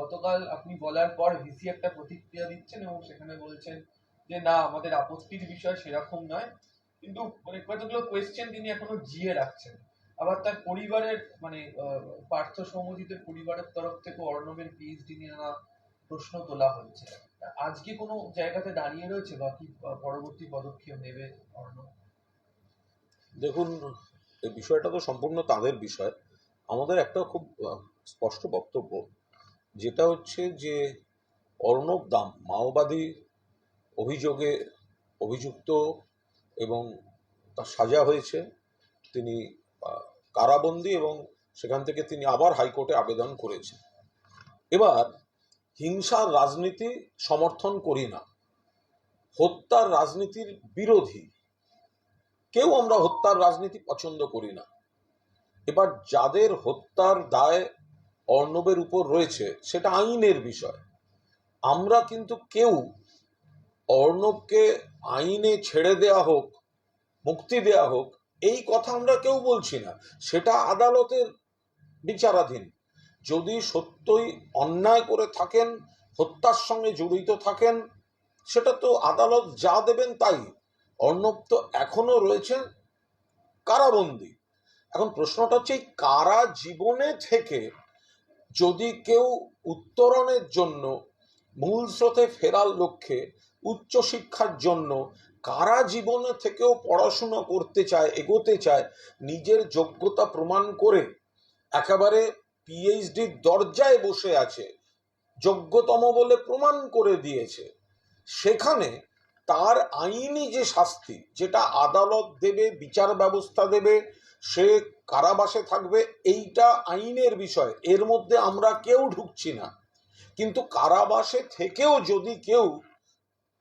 গতকাল আপনি বলার পর ভিসি একটা প্রতিক্রিয়া দিচ্ছেন এবং সেখানে বলছেন যে, না, আমাদের আপত্তির বিষয় সেরকম নয়। কিন্তু মানে কতগুলো কোয়েশ্চেন তিনি এখনও জিয়ে রাখছেন। আবার তার পরিবারের মানে পার্থ সৌমজিতের পরিবারের তরফ থেকে অর্ণবের পিএইচডি নিয়ে নানা প্রশ্ন তোলা হয়েছে। আজকে কোনো জায়গাতে দাঁড়িয়ে রয়েছে বা কি পরবর্তী পদক্ষেপ নেবে অর্ণব? দেখুন বিষয়টা তো সম্পূর্ণ তাদের বিষয়। আমাদের একটা খুব স্পষ্ট বক্তব্য যেটা হচ্ছে যে অর্ণব দাম মাওবাদী অভিযোগে অভিযুক্ত এবং তার সাজা হয়েছে। তিনি কারাবন্দী এবং সেখান থেকে তিনি আবার হাইকোর্টে আবেদন করেছেন। এবার হিংসার রাজনীতি সমর্থন করি না। হত্যার রাজনীতির বিরোধী। কেউ আমরা হত্যার রাজনীতি পছন্দ করি না। এবার যাদের হত্যার দায় অর্ণবের উপর রয়েছে, সেটা আইনের বিষয়। আমরা কিন্তু কেউ অর্ণবকে আইনে ছেড়ে দেয়া হোক, মুক্তি দেয়া হোক, এই কথা আমরা কেউ বলছি না। সেটা আদালতের বিচারাধীন। যদি সত্যই অন্যায় করে থাকেন, হত্যার সঙ্গে জড়িত থাকেন, সেটা তো আদালত যা দেবেন তাই। অর্ণব তো এখনও রয়েছেন কারাবন্দী। এখন প্রশ্নটা হচ্ছে কারা জীবনে থেকে যদি কেউ উত্তরণের জন্য মূল স্রোতে ফেরার লক্ষ্যে উচ্চশিক্ষার জন্য কারা জীবনে থেকেও পড়াশোনা করতে চায়, এগোতে চায়, নিজের যোগ্যতা প্রমাণ করে একেবারে পিএইচডির দরজায় বসে আছে, যোগ্যতম বলে প্রমাণ করে দিয়েছে, সেখানে তার আইনি যে শাস্তি, যেটা আদালত দেবে, বিচার ব্যবস্থা দেবে সে কারাবাসে থাকবে, এইটা আইনের বিষয়। এর মধ্যে আমরা কেউ ঢুকছি না। কিন্তু কারাবাসে থেকেও যদি কেউ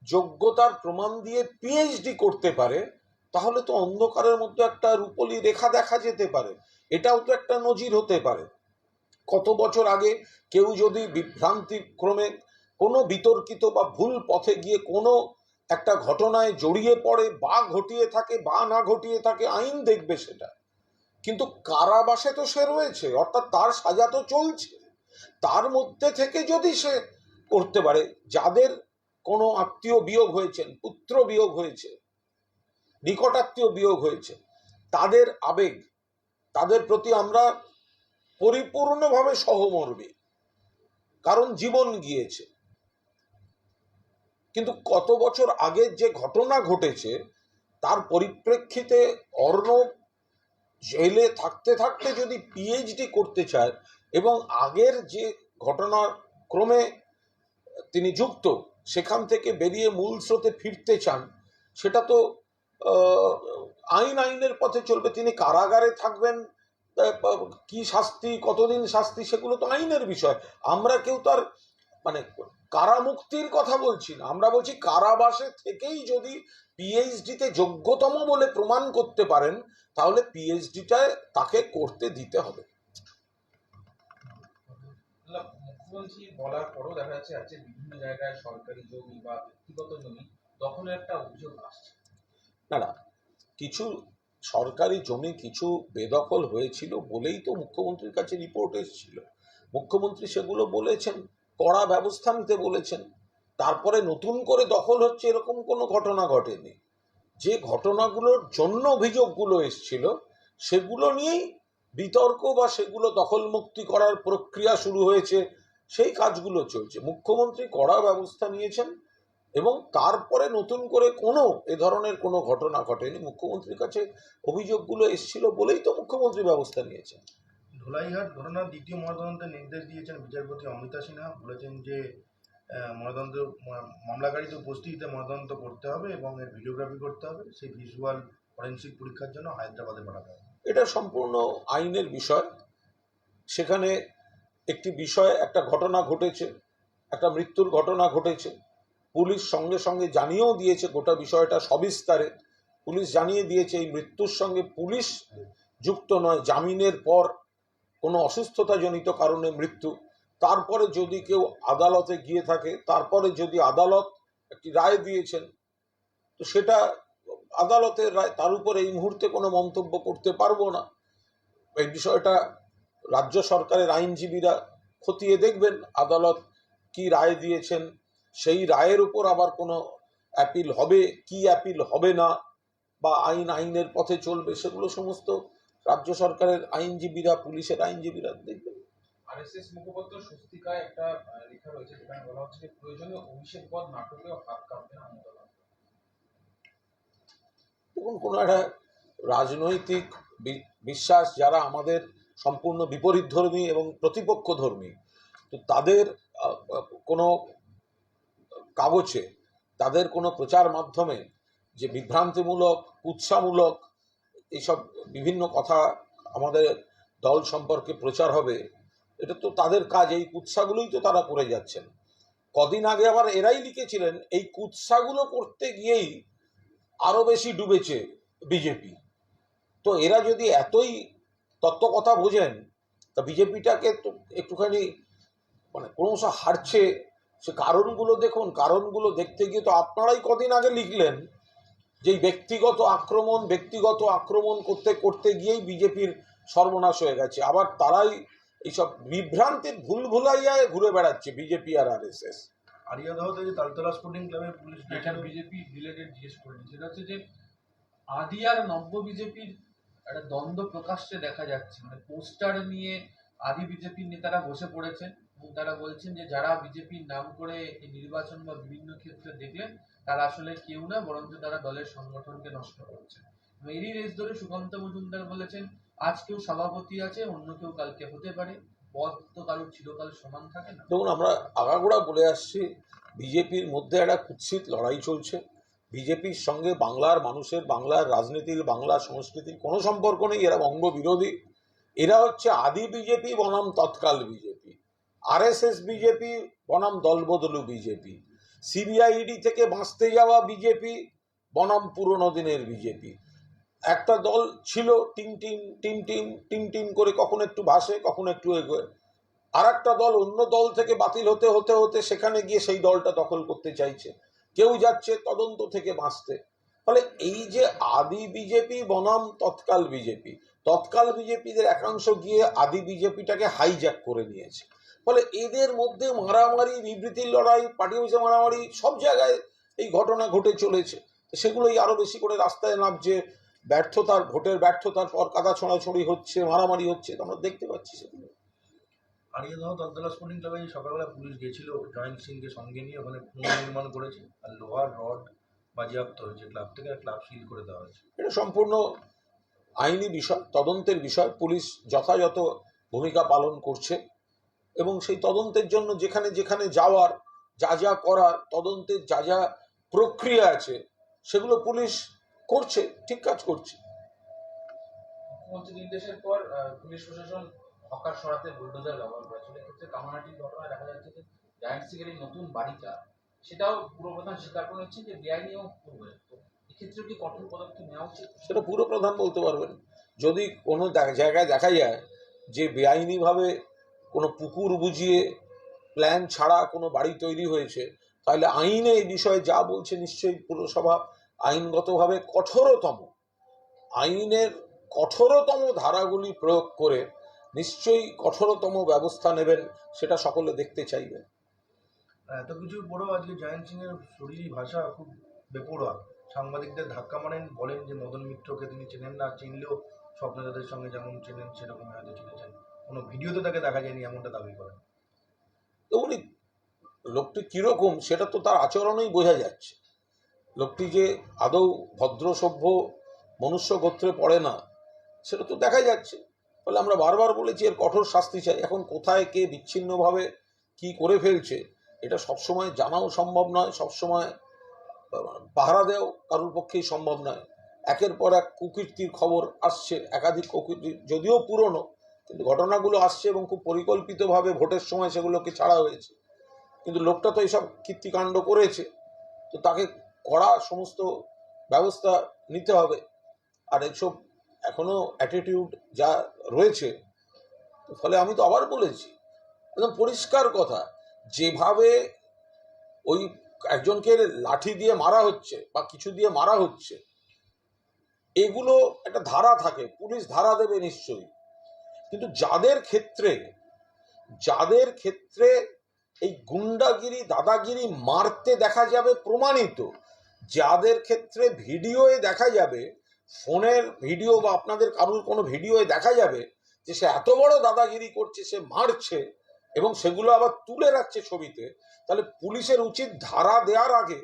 যোগ্যতার প্রমাণ দিয়ে পিএইচডি করতে পারে, তাহলে তো অন্ধকারের মধ্যে একটা রূপলি রেখা দেখা যেতে পারে। এটাও তো একটা নজির হতে পারে। কত বছর আগে কেউ যদি বিভ্রান্তিক্রমে কোনো বিতর্কিত বা ভুল পথে গিয়ে কোনো একটা ঘটনায় জড়িয়ে পড়ে, বা ঘটিয়ে থাকে, বা না ঘটিয়ে থাকে, আইন দেখবে সেটা। কিন্তু কারাবাসে তো সে রয়েছে, অর্থাৎ তার সাজা তো চলছে। তার মধ্যে থেকে যদি সে করতে পারে, যাদের কোনো আত্মীয় বিয়োগ হয়েছেন, পুত্র বিয়োগ হয়েছে, নিকটাত্মীয় বিয়োগ হয়েছে, তাদের আবেগ, তাদের প্রতি আমরা পরিপূর্ণভাবে সহমর্মী, কারণ জীবন গিয়েছে। কিন্তু কত বছর আগের যে ঘটনা ঘটেছে, তার পরিপ্রেক্ষিতে অর্ণব জেলে থাকতে থাকতে যদি পিএইচডি করতে চায় এবং আগের যে ঘটনার ক্রমে তিনি যুক্ত, সেখান থেকে বেরিয়ে মূল স্রোতে ফিরতে চান, সেটা তো আইন আইনের পথে চলবে। তিনি কারাগারে থাকবেন কি শাস্তি, কতদিন শাস্তি, সেগুলো তো আইনের বিষয়। আমরা কেউ তার মানে কারামুক্তির কথা বলছি না। আমরা বলছি কারাবাসে থেকেই যদি পিএইচডিতে যোগ্যতম বলে প্রমাণ করতে পারেন তাহলে পিএইচডিটা তাকে করতে দিতে হবে। মুখ্যমন্ত্রী বলার পরও দেখা যাচ্ছে রাজ্যের বিভিন্ন জায়গায় সরকারি জমি বা ব্যক্তিগত জমি দখলের একটা অভিযোগ আসছে। না না কিছু সরকারি জমি কিছু বেদখল হয়েছিল বলেই তো মুখ্যমন্ত্রীর কাছে রিপোর্ট এসেছিল। মুখ্যমন্ত্রী সেগুলো বলেছেন কড়া ব্যবস্থা নিতে বলেছেন তারপরে নতুন করে দখল হচ্ছে এরকম কোনো ঘটনা ঘটেনি। যে ঘটনাগুলোর জন্য অভিযোগগুলো এসছিল, সেগুলো নিয়েই বিতর্ক বা সেগুলো দখলমুক্তি করার প্রক্রিয়া শুরু হয়েছে, সেই কাজগুলো চলছে। মুখ্যমন্ত্রী কড়া ব্যবস্থা নিয়েছেন এবং তারপরে নতুন করে কোনো এ ধরনের কোনো ঘটনা ঘটেনি। মুখ্যমন্ত্রীর কাছে অভিযোগগুলো এসেছিল বলেই তো মুখ্যমন্ত্রী ব্যবস্থা নিয়েছেন। ধুলাইহাট ঘটনার দ্বিতীয় ময়নাতদন্তের নির্দেশ দিয়েছেন বিচারপতি অমিতা সিনহা। বলেছেন যে ময়নাতদন্ত মামলাকারীতে উপস্থিতিতে ময়নাতদন্ত করতে হবে এবং এর ভিডিওগ্রাফি করতে হবে। সেই ভিজুয়াল ফরেন্সিক পরীক্ষার জন্য হায়দ্রাবাদে পাঠাতে হবে। এটা সম্পূর্ণ আইনের বিষয়। সেখানে একটি বিষয় একটা ঘটনা ঘটেছে, একটা মৃত্যুর ঘটনা ঘটেছে। পুলিশ সঙ্গে সঙ্গে জানিয়েও দিয়েছে গোটা বিষয়টা সবিস্তারে। পুলিশ জানিয়ে দিয়েছে এই মৃত্যুর সঙ্গে পুলিশ যুক্ত নয়, জামিনের পর কোনো অসুস্থতাজনিত কারণে মৃত্যু। তারপরে যদি কেউ আদালতে গিয়ে থাকে, তারপরে যদি আদালত একটি রায় দিয়েছেন, তো সেটা আদালতের রায়, তার উপর এই মুহূর্তে কোনো মন্তব্য করতে পারব না। এই বিষয়টা রাজ্য সরকারের আইনজীবীরা খতিয়ে দেখবেন, আদালত কি রায় দিয়েছেন, সেই রায়ের উপর আবার কোনো অ্যাপিল হবে, কি অ্যাপিল হবে না, বা আইন আইনের পথে চলবে, সেগুলো সমস্ত রাজ্য সরকারের আইনজীবীরা, পুলিশের আইনজীবীরা দেখবেন। আরএসএস মুখপাত্র স্বস্তিকায় একটা লেখা রয়েছে যেখানে বলা হচ্ছে যে প্রয়োজনীয় অভিষেক পদ নাটকেও হাত কাঁপবে না দেখুন, কোনো একটা রাজনৈতিক বিশ্বাস যারা আমাদের সম্পূর্ণ বিপরীত ধর্মী এবং প্রতিপক্ষ ধর্মী, তো তাদের কোনো কাগজে, তাদের কোনো প্রচার মাধ্যমে যে বিভ্রান্তিমূলক উৎসাহমূলক এইসব বিভিন্ন কথা আমাদের দল সম্পর্কে প্রচার হবে এটা তো তাদের কাজ, এই কুৎসাগুলোই তো তারা করে যাচ্ছেন। কদিন আগে আবার এরাই লিখেছিলেন, এই কুৎসাগুলো করতে গিয়েই আরও বেশি ডুবেছে বিজেপি। তো এরা যদি এতই তত্ত্ব কথা বোঝেন, তা বিজেপিটাকে তো একটুখানি মানে ক্রমশ হারছে। সে কারণগুলো দেখুন, কারণগুলো দেখতে গিয়ে তো আপনারাই কদিন আগে লিখলেন যে ব্যক্তিগত আক্রমণ ব্যক্তিগত আক্রমণ করতে করতে গিয়েই বিজেপির সর্বনাশ হয়ে গেছে। আবার তারাই এইসব বিভ্রান্তির ভুল ভুলাইয়ায় ঘুরে বেড়াচ্ছে বিজেপি আর আর এস এস আরিয়াদহতে যে তালতলা স্পোর্টিং ক্লাবের পুলিশ এটা বিজেপি রিলেটেড জিজ্ঞেস করেনি সেটা হচ্ছে যে আদি আর নব্য বিজেপির একটা দ্বন্দ্ব প্রকাশ্যে দেখা যাচ্ছে। মানে পোস্টার নিয়ে আদি বিজেপির নেতারা বসে পড়েছেন এবং তারা বলছেন যে যারা বিজেপির নাম করে এই নির্বাচন বা বিভিন্ন ক্ষেত্রে দেখলেন তারা আসলে কেউ না বরঞ্চ তারা দলের সংগঠনকে নষ্ট করছে এরই রেস ধরে সুকান্ত মজুমদার বলেছেন আজ কেউ সভাপতি আছে, অন্য কেউ কালকে হতে পারে। পদ তো কারোর চিরকাল সমান থাকে না। দেখুন, আমরা আগাগোড়া বলে আসছি, বিজেপির মধ্যে একটা কুৎসিত লড়াই চলছে। বিজেপির সঙ্গে বাংলার মানুষের, বাংলার রাজনীতির, বাংলার সংস্কৃতির কোনো সম্পর্ক নেই, এরা বঙ্গ বিরোধী। এরা হচ্ছে আদি বিজেপি, বনাম তৎকাল বিজেপি। আরএসএস বিজেপি, বনাম দলবদলু বিজেপি। সিবিআইডি থেকে বাঁচতে যাওয়া বিজেপি, বনাম পুরনো দিনের বিজেপি। একটা দল ছিল team team team team team team করে কখনো একটু ভাসে, কখনো একটু এগোয়। আর একটা দল অন্য দল থেকে বাতিল হতে হতে হতে সেখানে গিয়ে সেই দলটা দখল করতে চাইছে। কেউ যাচ্ছে তদন্ত থেকে বাঁচতে। ফলে এই যে আদি বিজেপি, বনাম তৎকাল বিজেপি, তৎকাল বিজেপিদের একাংশ গিয়ে আদি বিজেপিটাকে হাইজ্যাক করে নিয়েছে। ফলে এদের মধ্যে মারামারি, বিবৃতির লড়াই, পার্টি অফিসে মারামারি সব জায়গায় এই ঘটনা ঘটে চলেছে। সেগুলোই আরও বেশি করে রাস্তায় নামছে। ব্যর্থতার ভোটের ব্যর্থতার পর কাদা ছোঁড়াছড়ি হচ্ছে মারামারি হচ্ছে আমরা দেখতে পাচ্ছি সেগুলো আরিয়াদহ তালতলা স্পোর্টিং ক্লাবে সকালবেলা পুলিশ গেছিল জয়ন্ত সিংকে সঙ্গে নিয়ে ওখানে পুনর্নির্মাণ করেছে আর লোহার রড বাজেয়াপ্ত হয়েছে ক্লাব থেকে আর ক্লাব সিল করে দেওয়া হয়েছে। এটা সম্পূর্ণ আইনি বিষয় তদন্তের বিষয় পুলিশ যথাযথ ভূমিকা পালন করছে এবং সেই তদন্তের জন্য যেখানে যেখানে যাওয়ার যা যা করার তদন্তের যা যা প্রক্রিয়া আছে সেগুলো পুলিশ করছে ঠিক কাজ করছে। নির্দেশের পর পুলিশ প্রশাসন হকার সরাতে বুলডোজার ব্যবহার করেছিল এক্ষেত্রে কামারহাটির ঘটনায় দেখা যাচ্ছে যে জায়ান্ট সিগের এই নতুন বাড়িটা সেটাও পুরপ্রধান স্বীকার করে নিচ্ছেন যে এক্ষেত্রে কি কঠোর পদক্ষেপ নেওয়া উচিত? সেটা পুরো প্রধান বলতে পারবেন। যদি কোনো জায়গায় দেখা যায় যে বেআইনিভাবে কোনো পুকুর বুঝিয়ে প্ল্যান ছাড়া কোনো বাড়ি তৈরি হয়েছে তাহলে আইনে এই বিষয়ে যা বলছে নিশ্চয়ই পুরসভা আইনগতভাবে কঠোরতম। আইনের কঠোরতম ধারাগুলি প্রয়োগ করে নিশ্চয়ই কঠোরতম ব্যবস্থা নেবেন সেটা সকলে দেখতে চাইবেন আর এত কিছুর পরেও আজকে জয়ন্ত সিং এর শরীরী ভাষা খুব বেপরোয়া। সাংবাদিকদের ধাক্কা মারেন বলেন যে মদন মিত্রকে তিনি চেনেন না চিনলেও স্বপ্নদাদের সঙ্গে যেমন চেনেন সেরকম হয়তো চিনেছেন। কোনো ভিডিওতে তাকে দেখা যায়নি এমনটা দাবি করেন। তো উনি লোকটি কীরকম সেটা তো তার আচরণেই বোঝা যাচ্ছে। লোকটি যে আদৌ ভদ্র, সভ্য মনুষ্য গোত্রে পড়ে না, সেটা তো দেখা যাচ্ছে। ফলে আমরা বারবার বলেছি, এর কঠোর শাস্তি চাই। এখন কোথায় কে বিচ্ছিন্নভাবে কি করে ফেলছে, এটা সবসময় জানাও সম্ভব নয়, সবসময় পাহারা দেওয়াও কারোর পক্ষেই সম্ভব নয়। একের পর এক কুকীর্তির খবর আসছে, একাধিক কুকীর্তি, যদিও পুরনো, কিন্তু ঘটনাগুলো আসছে এবং খুব পরিকল্পিতভাবে ভোটের সময় সেগুলোকে ছাড়া হয়েছে। কিন্তু লোকটা তো এইসব কীর্তিকাণ্ড করেছে, তো তাকে কড়া সমস্ত ব্যবস্থা নিতে হবে। আর এইসব এখনও অ্যাটিটিউড যা রয়েছে, ফলে আমি তো আবার বলেছি, একদম পরিষ্কার কথা, যেভাবে ওই একজনকে লাঠি দিয়ে মারা হচ্ছে বা কিছু দিয়ে মারা হচ্ছে, এগুলো একটা ধারা থাকে, পুলিশ ধারা দেবে নিশ্চয়ই। কিন্তু যাদের ক্ষেত্রে যাদের ক্ষেত্রে এই গুন্ডাগিরি, দাদাগিরি মারতে দেখা যাবে প্রমাণিত যাদের ক্ষেত্রে ভিডিওয়ে দেখা যাবে, ফোনের ভিডিও বা আপনাদের কারুর কোনো ভিডিওয়ে দেখা যাবে যে সে এত বড় দাদাগিরি করছে, সে মারছে এবং সেগুলো আবার তুলে রাখছে ছবিতে, তাহলে পুলিশের উচিত ধারা দেওয়ার আগে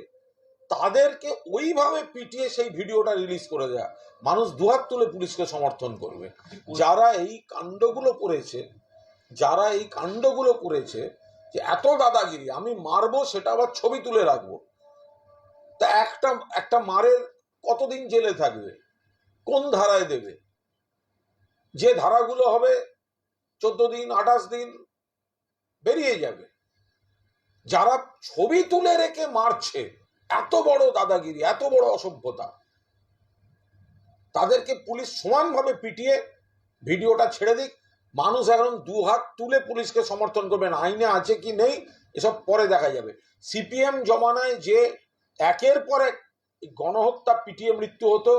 তাদেরকে ওইভাবে পিটিয়ে সেই ভিডিওটা রিলিজ করে দেয়া। মানুষ দুহাত তুলে পুলিশকে সমর্থন করবে। যারা এই কাণ্ডগুলো করেছে, যারা এই কাণ্ডগুলো করেছে যে এত দাদাগিরি, আমি মারবো সেটা আবার ছবি তুলে রাখব। তা একটা একটা মারের কতদিন জেলে থাকবে? কোন ধারায় দেবে? যে ধারাগুলো হবে চোদ্দ দিন, আঠাশ দিন বেরিয়ে যাবে। যারা ছবি তুলে রেখে মারছে, এত বড় দাদাগিরি, এত বড় অসভ্যতা, তাদেরকে পুলিশ সমানভাবে পিটিয়ে ভিডিওটা ছেড়ে দিক। মানুষ এখন দু হাত তুলে পুলিশকে সমর্থন করবেন আইনে আছে কি নেই, এসব পরে দেখা যাবে। সিপিএম জমানায় যে একের পর এক গণহত্যা, পিটিয়ে মৃত্যু হতো।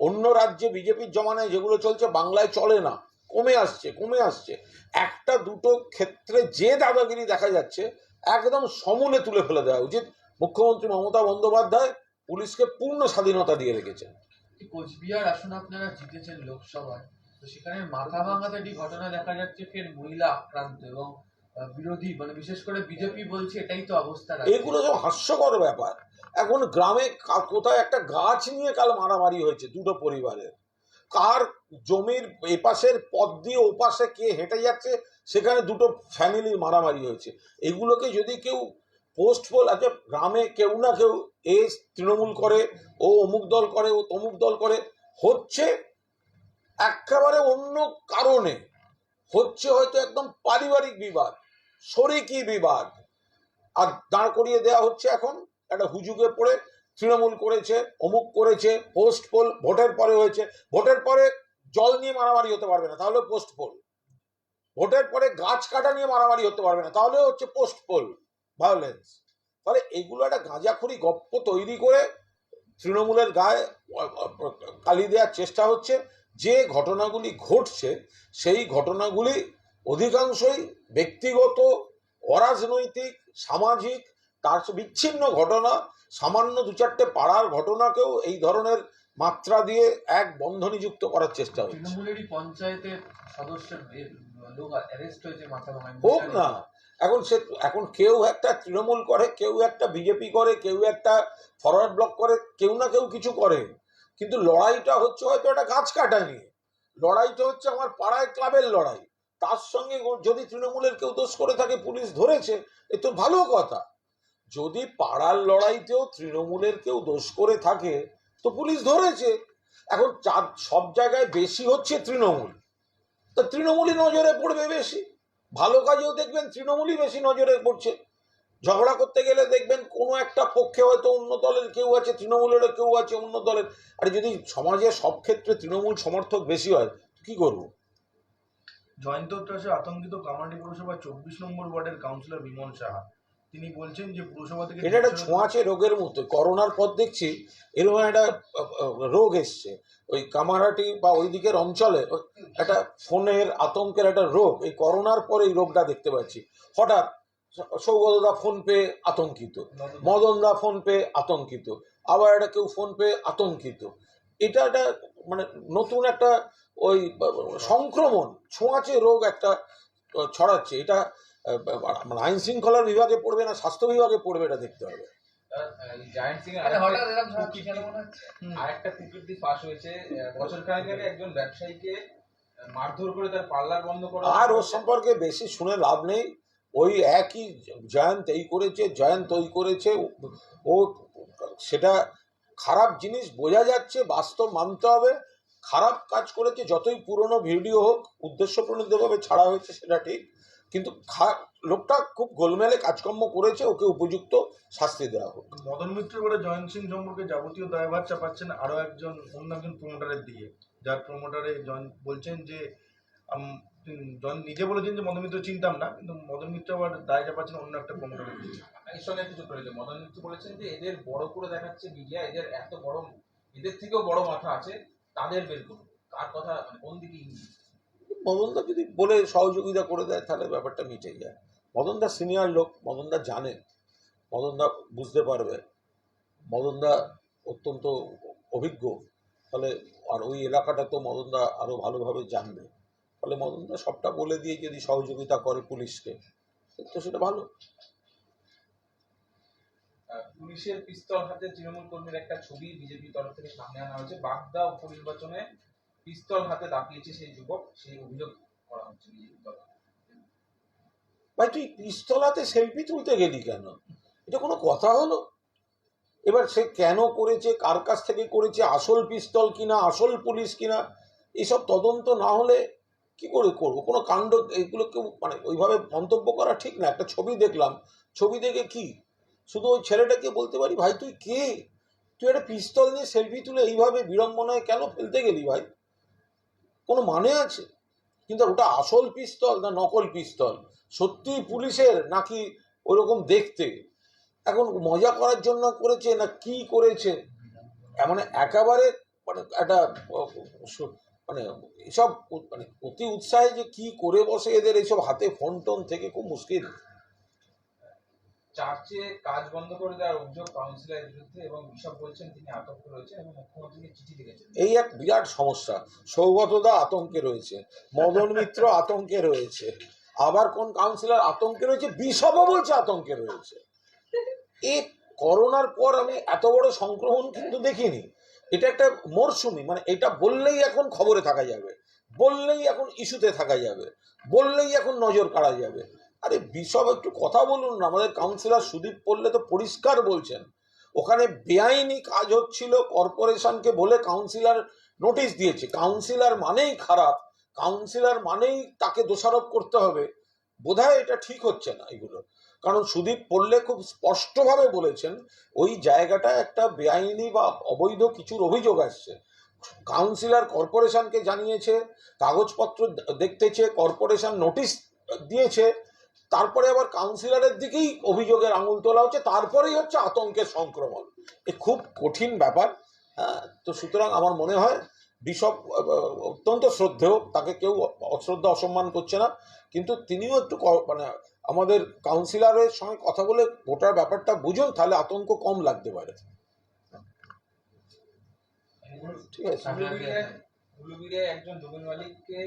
অন্য রাজ্যে বিজেপির জমানায় যেগুলো চলছে, বাংলায় চলে না। কমে আসছে কমে আসছে। একটা দুটো ক্ষেত্রে যে দাদাগিরি দেখা যাচ্ছে, একদম সমূলে তুলে ফেলে দেওয়া উচিত। মুখ্যমন্ত্রী মমতা বন্দ্যোপাধ্যায় পুলিশকে পূর্ণ স্বাধীনতা দিয়ে রেখেছেন। কোচবিহার আসন আপনারা জিতেছেন লোকসভায়। তো সেখানে মাথা ভাঙাতে একটি ঘটনা দেখা যাচ্ছে, ফের মহিলা আক্রান্ত এবং বিরোধী মানে বিশেষ করে বিজেপি বলছে, এটাই তো অবস্থা এগুলো সব হাস্যকর ব্যাপার। এখন গ্রামে কোথায় একটা গাছ নিয়ে কাল মারামারি হয়েছে দুটো পরিবারের। কার জমির এপাশের পথ দিয়ে ওপাশে কে হেঁটে যাচ্ছে, সেখানে দুটো ফ্যামিলির মারামারি হয়েছে। এগুলোকে যদি কেউ পোস্ট পোল আছে গ্রামে কেউ না কেউ এ তৃণমূল করে, ও অমুক দল করে, ও তমুক দল করে, হচ্ছে একেবারে অন্য কারণে হচ্ছে হয়তো একদম পারিবারিক বিবাদ, শরিকি বিবাদ। আর দাঁড় করিয়ে দেওয়া হচ্ছে এখন, একটা হুজুগে পড়ে তৃণমূল করেছে, অমুক করেছে পোস্ট পোল ভোটের পরে হয়েছে। ভোটের পরে জল নিয়ে মারামারি হতে পারবে না তাহলে পোস্ট পোল ভোটের পরে গাছ কাটা নিয়ে মারামারি হতে পারবে না তাহলে হচ্ছে পোস্ট পোল ভায়োলেন্স ফলে এগুলো একটা গাঁজাখুরি গপ্প তৈরি করে তৃণমূলের গায়ে কালি দেওয়ার চেষ্টা হচ্ছে। যে ঘটনাগুলি ঘটছে সেই ঘটনাগুলি অধিকাংশই ব্যক্তিগত অরাজনৈতিক সামাজিক তার বিচ্ছিন্ন ঘটনা সামান্য দু চারটে পাড়ার ঘটনাকেও এই ধরনের মাত্রা দিয়ে এক বন্ধনীযুক্ত করার চেষ্টা হচ্ছে। হোক না। এখন সে এখন কেউ একটা তৃণমূল করে কেউ একটা বিজেপি করে কেউ একটা ফরওয়ার্ড ব্লক করে কেউ না কেউ কিছু করে। কিন্তু লড়াইটা হচ্ছে হয়তো একটা গাছ কাটা নিয়ে। লড়াইটা হচ্ছে আমার পাড়ায় ক্লাবের লড়াই। তার সঙ্গে যদি তৃণমূলের কেউ দোষ করে থাকে, পুলিশ ধরেছে, এ তো ভালো কথা। যদি পাড়ার লড়াইতেও তৃণমূলের কেউ দোষ করে থাকে, তো পুলিশ ধরেছে। এখন চার- সব জায়গায় বেশি হচ্ছে তৃণমূল। তা তৃণমূলই নজরে পড়বে বেশি। ভালো কাজেও দেখবেন তৃণমূলই বেশি নজরে পড়ছে। ঝগড়া করতে গেলে দেখবেন কোনো একটা পক্ষে হয়তো অন্য দলের কেউ আছে তৃণমূলেরও কেউ আছে অন্য দলের। আর যদি সমাজে সব ক্ষেত্রে তৃণমূল সমর্থক বেশি হয় কি করব? জয়ন্ত ত্রাসে আতঙ্কিত কামারহাটি পুরসভা চব্বিশ নম্বর ওয়ার্ডের কাউন্সিলর বিমল সাহা। তিনি বলছেন যে পুরসভা থেকে এটা একটা ছোঁয়াচে রোগের মতো করোনার পর দেখছি এরকম একটা রোগ এসছে। ওই কামারাটি বা ওই দিকের অঞ্চলে একটা ফোনের আতঙ্কের একটা রোগ। এই করোনার পরে এই রোগটা দেখতে পাচ্ছি। হঠাৎ সৌগতদা ফোন পেয়ে আতঙ্কিত মদনদা ফোন পেয়ে আতঙ্কিত আবার একটা কেউ ফোন পেয়ে আতঙ্কিত। এটা একটা মানে নতুন একটা ওই সংক্রমণ ছোঁয়াচে রোগ একটা ছড়াচ্ছে। এটা মানে আইন শৃঙ্খলার বিভাগে পড়বে না স্বাস্থ্য বিভাগে পড়বে এটা দেখতে হবে। হঠাৎ আরেকটা কুকীর্তি ফাঁস হয়েছে আহ, বছর খানেক আগে একজন ব্যবসায়ীকে মারধর করে তার পার্লার বন্ধ করা আর ওর সম্পর্কে বেশি শুনে লাভ নেই। ওই একই জয়ন্ত এই করেছে, জয়ন্ত ওই করেছে, ও সেটা খারাপ জিনিস বোঝা যাচ্ছে, বাস্তব মানতে হবে। খারাপ কাজ করেছে, যতই পুরনো ভিডিও হোক, উদ্দেশ্য প্রণীতভাবে ছাড়া হয়েছে সেটা ঠিক। কিন্তু লোকটা খুব গোলমেলে কাজকর্ম করেছে, ওকে উপযুক্ত শাস্তি দেওয়া হোক। মদন মিত্র বলে জয়ন্ত সিং সম্পর্কে যাবতীয় দায়ভার চাপাচ্ছেন আরও একজন, অন্য একজন প্রমোটারের দিকে। যার প্রমোটারে জন, বলছেন যে জন নিজে বলেছেন যে মদন মিত্র চিনতাম না কিন্তু মদন মিত্র আবার দায় চাপাচ্ছেন অন্য একটা প্রমোটারের এর সঙ্গে কিছু রয়েছে মদন মিত্র বলেছেন যে এদের বড় করে দেখাচ্ছে মিডিয়া এদের এত বড় এদের থেকেও বড় মাথা আছে তাদের বের করুন। কার কথা মানে কোন দিকে ইঙ্গিত? মদনদা যদি বলে সহযোগিতা করে দেয় তাহলে ব্যাপারটা মিটে যায়। মদনদা সিনিয়র লোক মদনদা জানে মদনদা বুঝতে পারবে। মদনদা অত্যন্ত অভিজ্ঞ ফলে আর ওই এলাকাটা তো মদনদা আরও ভালোভাবে জানবে। ফলে মদনদা সবটা বলে দিয়ে যদি সহযোগিতা করে পুলিশকে তো সেটা ভালো। পুলিশের পিস্তল হাতে তৃণমূল কর্মীর একটা ছবি বিজেপি তরফ থেকে সামনে আনা হয়েছে। বাগদা উপনির্বাচনে পিস্তল হাতে দাপিয়েছে সেই যুবক সেই অভিযোগ করা হচ্ছে বিজেপি তরফ ভাই তুই পিস্তলাতে সেলফি তুলতে গেলি কেন? এটা কোনো কথা হলো? এবার সে কেন করেছে কার কাছ থেকে করেছে আসল পিস্তল কিনা আসল পুলিশ কিনা এসব তদন্ত না হলে কি করে করব? কোনো কাণ্ড এগুলো কেউ মানে ওইভাবে মন্তব্য করা ঠিক না। একটা ছবি দেখলাম। ছবি দেখে কি? শুধু ওই ছেলেটাকে বলতে পারি, ভাই, তুই কে? তুই একটা পিস্তল নিয়ে সেলফি তুলে এইভাবে বিড়ম্বনায় কেন ফেলতে গেলি ভাই? কোনো মানে আছে? কিন্তু ওটা আসল পিস্তল না নকল পিস্তল? সত্যি পুলিশের নাকি ওরকম দেখতে? এখন মজা করার জন্য করেছে না কি করেছে? মানে একেবারে মানে একটা মানে এসব মানে অতি উৎসাহে যে কি করে বসে এদের এইসব হাতে ফোন টোন থেকে খুব মুশকিল। চার্চে কাজ বন্ধ করে দেওয়ার অভিযোগ কাউন্সিলরের বিরুদ্ধে এবং বিশপ বলছেন তিনি আতঙ্ক রয়েছেন এবং মুখ্যমন্ত্রীকে চিঠি লিখেছেন। এই এক বিরাট সমস্যা। সৌগতদা আতঙ্কে রয়েছে মদন মিত্র আতঙ্কে রয়েছে আবার কোন কাউন্সিলর আতঙ্কে রয়েছে বিশপও বলছে আতঙ্কে রয়েছে। এই করোনার পর আমি এত বড় সংক্রমণ কিন্তু দেখিনি। এটা একটা মরশুমি মানে এটা বললেই এখন খবরে থাকা যাবে, বললেই এখন ইস্যুতে থাকা যাবে, বললেই এখন নজর কাড়া যাবে। আরে বিশপ একটু কথা বলুন না, আমাদের কাউন্সিলর সুদীপ পড়লে তো পরিষ্কার বলছেন। ওখানে বেআইনি কাজ হচ্ছিল, কর্পোরেশনকে বলে কাউন্সিলর নোটিশ দিয়েছে। কাউন্সিলর মানেই খারাপ, কাউন্সিলর মানেই তাকে দোষারোপ করতে হবে। বোধহয় এটা ঠিক হচ্ছে না এগুলো। কারণ সুদীপ পড়লে খুব স্পষ্টভাবে বলেছেন, ওই জায়গাটা একটা বেআইনি বা অবৈধ কিছুর অভিযোগ আসছে। কাউন্সিলর কর্পোরেশনকে জানিয়েছে, কাগজপত্র দেখতেছে, কর্পোরেশন নোটিশ দিয়েছে, তারপরে আবার কাউন্সিলরের দিকেই অভিযোগের আঙুল তোলা হচ্ছে, তারপরেই হচ্ছে আতঙ্কের সংক্রমণ। এ খুব কঠিন ব্যাপার হ্যাঁ? তো সুতরাং আমার মনে হয়, বিশপ অত্যন্ত শ্রদ্ধেয়, তাকে কেউ অশ্রদ্ধা অসম্মান করছে না। কিন্তু তিনিও একটু মানে আমাদের কাউন্সিলরের সঙ্গে কথা বলে গোটার ব্যাপারটা বুঝুন তাহলে আতঙ্ক কম লাগতে পারে। ঠিক আছে। একজন জমির মালিককে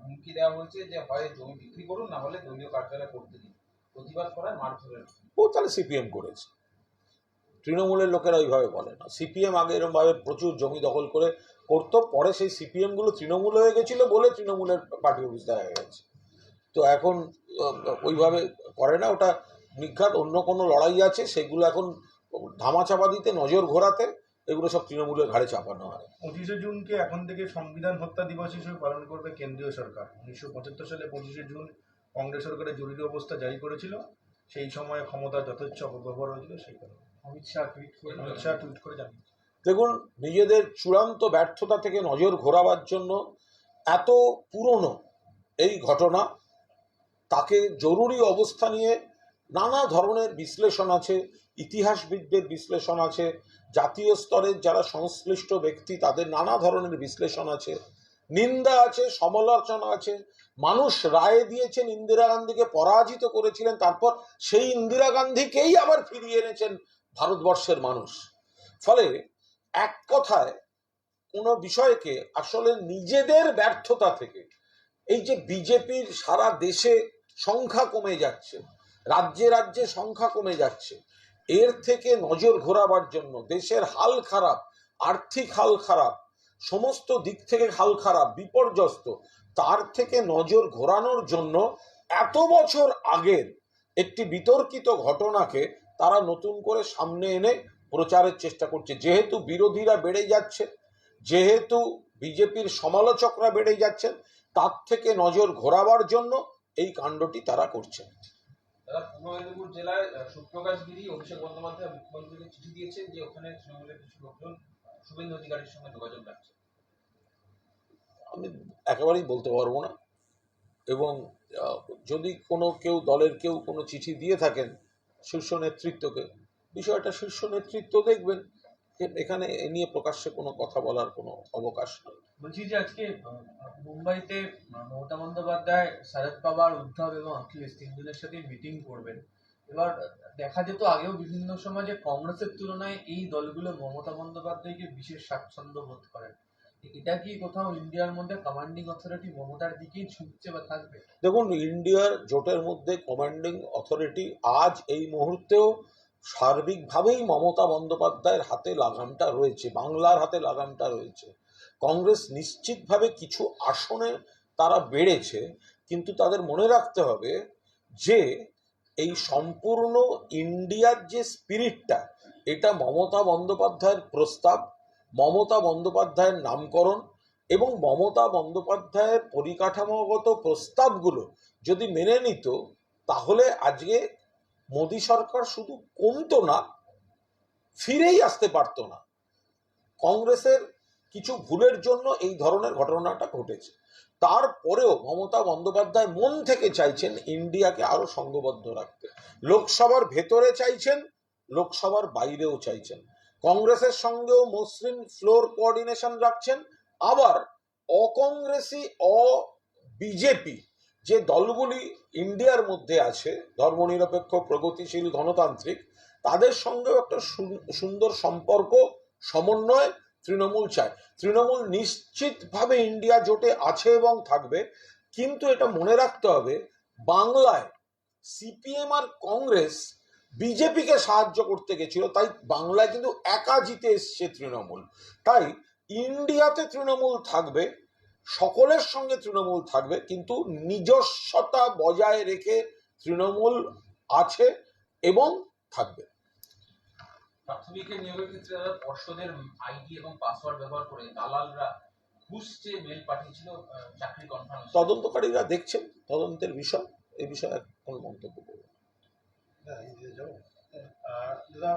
হুমকি দেওয়া হয়েছে যে হয় জমি বিক্রি করুন না হলে দলীয় কার্যালয় করতে দিন। প্রতিবাদ করায় মারধরের ও তাহলে সিপিএম করেছে। তৃণমূলের লোকেরা ওইভাবে বলে না। সিপিএম আগে এরমভাবে প্রচুর জমি দখল করে করতো পরে সেই সিপিএমগুলো তৃণমূল হয়ে গেছিল বলে তৃণমূলের পার্টি অফিস দেখা গেছে। তো এখন ওইভাবে করে না ওটা নিঘাত অন্য কোনো লড়াই আছে সেগুলো এখন ধামাচাপা দিতে নজর ঘোরাতে এগুলো সব তৃণমূলের ঘাড়ে চাপানো হয়। পঁচিশে জুনকে এখন থেকে সংবিধান হত্যা দিবস হিসেবে পালন করবে কেন্দ্রীয় সরকার। উনিশশো পঁচাত্তর সালে পঁচিশে জুন কংগ্রেস সরকারের জরুরি অবস্থা জারি করেছিল। সেই সময় ক্ষমতা যথেচ্ছ অপব্যবহার হয়েছিল সেই কারণে। অমিত শাহ টুইট করে অমিত শাহ টুইট করে জানিয়েছে। দেখুন নিজেদের চূড়ান্ত ব্যর্থতা থেকে নজর ঘোরাবার জন্য এত পুরনো এই ঘটনা তাকে জরুরি অবস্থা নিয়ে নানা ধরনের বিশ্লেষণ আছে, ইতিহাসবিদদের বিশ্লেষণ আছে, জাতীয় স্তরের যারা সংশ্লিষ্ট ব্যক্তি তাদের নানা ধরনের বিশ্লেষণ আছে। নিন্দা আছে, সমালোচনা আছে, মানুষ রায় দিয়েছেন ইন্দিরা গান্ধীকে পরাজিত করেছিলেন, তারপর সেই ইন্দিরা গান্ধীকেই আবার ফিরিয়ে এনেছেন ভারতবর্ষের মানুষ। ফলে এক কথায় কোনো বিষয়কে আসলে নিজেদের ব্যর্থতা থেকে, এই যে বিজেপির সারা দেশে সংখ্যা কমে যাচ্ছে। রাজ্যে রাজ্যে সংখ্যা কমে যাচ্ছে। এর থেকে নজর ঘোরাবার জন্য দেশের হাল খারাপ, আর্থিক হাল খারাপ, সমস্ত দিক থেকে হাল খারাপ, বিপর্যস্ত, তার থেকে নজর ঘোরানোর জন্য এত বছর আগের একটি বিতর্কিত ঘটনাকে তারা নতুন করে সামনে এনে প্রচারের চেষ্টা করছে। যেহেতু বিরোধীরা বেড়ে যাচ্ছে, যেহেতু বিজেপির সমালোচকরা বেড়ে যাচ্ছেন, তার থেকে নজর ঘোরাবার জন্য এই কাণ্ডটি তারা করছেন। দাদা পূর্ব মেদিনীপুর জেলায় সুপ্রকাশ গিরি অভিষেক বন্দ্যোপাধ্যায় মুখ্যমন্ত্রীকে চিঠি দিয়েছেন যে ওখানে তৃণমূলের কিছু লোকজন শুভেন্দু অধিকারীর সঙ্গে যোগাযোগ রাখছে। আমি একেবারেই বলতে পারব না। এবং যদি কোনো কেউ দলের কেউ কোনো চিঠি দিয়ে থাকেন শীর্ষ নেতৃত্বকে বিষয়টা শীর্ষ নেতৃত্ব দেখবেন। এখানে এ নিয়ে প্রকাশ্যে কোনো কথা বলার কোনো অবকাশ নেই। বলছি যে আজকে মুম্বাইতে মমতা বন্দ্যোপাধ্যায় শরদ পাওয়ার উদ্ধব এবং অখিলেশ তিনজনের সাথে মিটিং করবেন। এবার দেখা যেত আগেও বিভিন্ন সময় যে কংগ্রেসের তুলনায় এই দলগুলো মমতা বন্দ্যোপাধ্যায়কে বিশেষ স্বাচ্ছন্দ্য বোধ করেন। এটা কি কোথাও ইন্ডিয়ার মধ্যে কমান্ডিং অথরিটি মমতার দিকেই ছুটছে বা থাকবে? দেখুন ইন্ডিয়ার জোটের মধ্যে কমান্ডিং অথরিটি আজ এই মুহূর্তেও সার্বিকভাবেই মমতা বন্দ্যোপাধ্যায়ের হাতে লাগামটা রয়েছে, বাংলার হাতে লাগামটা রয়েছে। কংগ্রেস নিশ্চিতভাবে কিছু আসনে তারা বেড়েছে, কিন্তু তাদের মনে রাখতে হবে যে, এই সম্পূর্ণ ইন্ডিয়ার যে স্পিরিটটা, এটা মমতা বন্দ্যোপাধ্যায়ের প্রস্তাব, মমতা বন্দ্যোপাধ্যায়ের নামকরণ এবং মমতা বন্দ্যোপাধ্যায়ের পরিকাঠামোগত প্রস্তাবগুলো যদি মেনে নিত, তাহলে আজকে মোদী সরকার শুধু কমতো না, ফিরেই আসতে পারতো না। কংগ্রেসের কিছু ভুলের জন্য এই ধরনের ঘটনাটা ঘটেছে। তারপরেও মমতা বন্দ্যোপাধ্যায় মন থেকে চাইছেন ইন্ডিয়াকে আরও সংঘবদ্ধ রাখতে। লোকসভার ভেতরে চাইছেন, লোকসভার বাইরেও চাইছেন। কংগ্রেসের সঙ্গেও মসৃণ ফ্লোর কোঅর্ডিনেশন রাখছেন। আবার অকংগ্রেসি অ বিজেপি যে দলগুলি ইন্ডিয়ার মধ্যে আছে, ধর্মনিরপেক্ষ, প্রগতিশীল, গণতান্ত্রিক, তাদের সঙ্গেও একটা সুন্দর সম্পর্ক, সমন্বয় তৃণমূল চায়। তৃণমূল নিশ্চিতভাবে ইন্ডিয়া জোটে আছে এবং থাকবে, কিন্তু এটা মনে রাখতে হবে, বাংলায় সিপিএম আর কংগ্রেস বিজেপিকে সাহায্য করতে গেছিল, তাই বাংলায় কিন্তু একা জিতে এসছে তৃণমূল। তাই ইন্ডিয়াতে তৃণমূল থাকবে সকলের সঙ্গে তৃণমূল থাকবে কিন্তু নিজস্বতা বজায় রেখে তৃণমূল আছে এবং থাকবে প্রাথমিকের নিয়োগের ক্ষেত্রে তারা পর্ষদের আইডি এবং পাসওয়ার্ড ব্যবহার করে দালালরা ঘুষ চেয়ে মেল পাঠিয়েছিল আহ, চাকরি কনফার্ম তদন্তকারীরা দেখছেন তদন্তের বিষয় এই বিষয়ে আর কোনো মন্তব্য করব না। दादा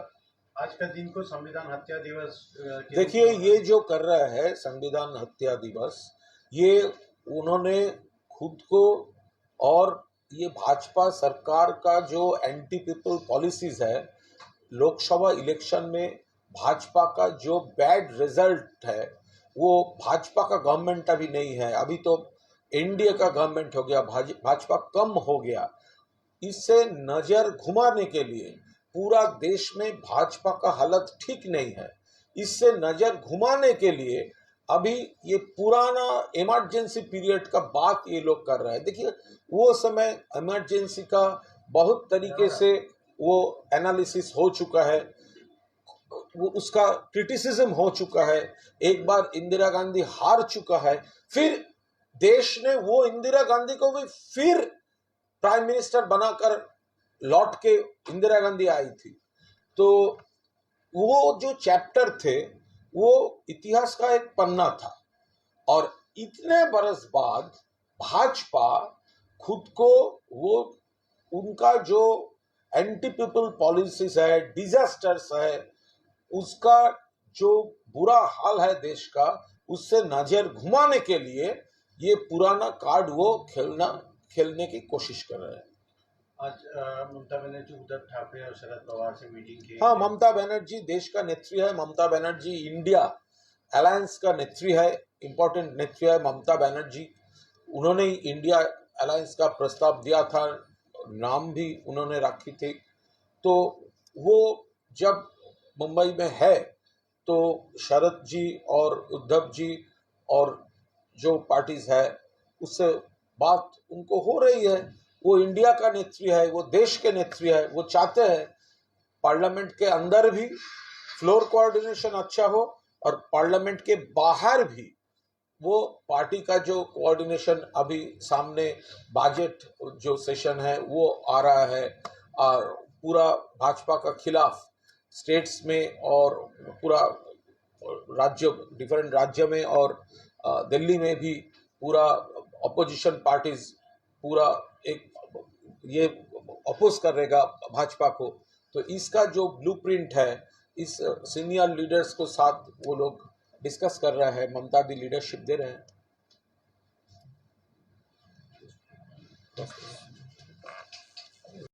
आज का दिन को संविधान हत्या दिवस अ, के देखिए रूप में ये जो कर रहा है संविधान हत्या दिवस ये उन्होंने खुद को और ये भाजपा सरकार का जो एंटी पीपल पॉलिसीज़ है, लोकसभा इलेक्शन में भाजपा का जो बैड रिज़ल्ट है, वो भाजपा का गवर्नमेंट अभी नहीं है। अभी तो एनडीए का गवर्नमेंट हो गया भाजपा कम हो गया। इससे नज़र घुमाने के लिए पूरा देश में भाजपा का हालत ठीक नहीं है। इससे नज़र घुमाने के लिए अभी ये पुराना इमरजेंसी पीरियड का बात ये लोग कर रहे हैं। देखिए, वो समय इमरजेंसी का बहुत तरीके से वो एनालिसिस हो चुका है। वो उसका क्रिटिसिज्म हो चुका है। एक बार इंदिरा गांधी हार चुका है, फिर देश ने वो इंदिरा गांधी को भी फिर प्राइम मिनिस्टर बनाकर लौट के इंदिरा गांधी आई थी। तो वो जो चैप्टर थे वो इतिहास का एक पन्ना था। और इतने बरस बाद भाजपा खुद को वो उनका जो एंटी पीपल पॉलिसीज़ है डिजास्टर्स है, उसका जो बुरा हाल है देश का, उससे नज़र घुमाने के लिए ये पुराना कार्ड वो खेलना, खेलने की कोशिश कर रहे हैं। हाँ ममता बनर्जी देश का नेत्री है। ममता बनर्जी इंडिया अलायंस का नेत्री है। इम्पोर्टेंट नेत्री है ममता बनर्जी। उन्होंने इंडिया अलायंस का प्रस्ताव दिया था। नाम भी उन्होंने रखी थी। तो वो जब मुंबई में है तो शरद जी और उद्धव जी और जो पार्टीज़ है, उससे बात उनको हो रही है। वो इंडिया का नेत्री है, वो देश के नेत्री है, वो चाहते हैं पार्लियामेंट के अंदर भी फ्लोर कोऑर्डिनेशन अच्छा हो और पार्लियामेंट के बाहर भी वो पार्टी का जो कोऑर्डिनेशन अभी सामने बजट जो सेशन है, वो आ रहा है और पूरा भाजपा का खिलाफ स्टेट्स में और पूरा राज्य डिफरेंट राज्य में और दिल्ली में भी पूरा अपोजिशन पार्टीज़ पूरा एक ये अपोज करेगा भाजपा को। तो इसका जो ब्लूप्रिंट है, इस सीनियर लीडर्स को साथ वो लोग डिस्कस कर रहे हैं, ममता दी लीडरशिप दे रहे हैं।